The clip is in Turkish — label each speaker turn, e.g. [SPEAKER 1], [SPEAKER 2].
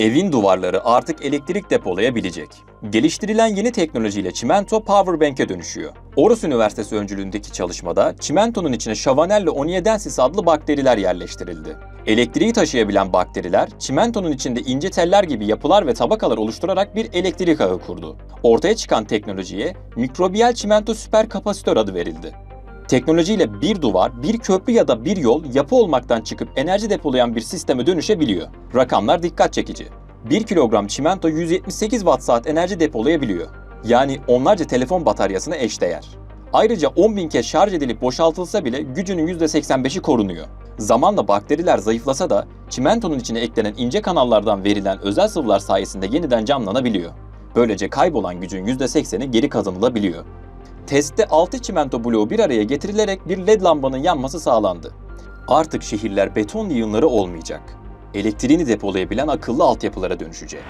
[SPEAKER 1] Evin duvarları artık elektrik depolayabilecek. Geliştirilen yeni teknolojiyle çimento powerbank'e dönüşüyor. Orus Üniversitesi öncülüğündeki çalışmada çimentonun içine Chavanella oniadensis adlı bakteriler yerleştirildi. Elektriği taşıyabilen bakteriler, çimentonun içinde ince teller gibi yapılar ve tabakalar oluşturarak bir elektrik ağı kurdu. Ortaya çıkan teknolojiye mikrobiyal çimento süper kapasitör adı verildi. Teknolojiyle bir duvar, bir köprü ya da bir yol yapı olmaktan çıkıp enerji depolayan bir sisteme dönüşebiliyor. Rakamlar dikkat çekici. 1 kilogram çimento 178 watt saat enerji depolayabiliyor. Yani onlarca telefon bataryasına eşdeğer. Ayrıca 10.000 kez şarj edilip boşaltılsa bile gücünün %85'i korunuyor. Zamanla bakteriler zayıflasa da çimentonun içine eklenen ince kanallardan verilen özel sıvılar sayesinde yeniden canlanabiliyor. Böylece kaybolan gücün %80'i geri kazanılabiliyor. Testte 6 çimento bloğu bir araya getirilerek bir led lambanın yanması sağlandı. Artık şehirler beton yığınları olmayacak. Elektriğini depolayabilen akıllı altyapılara dönüşecek.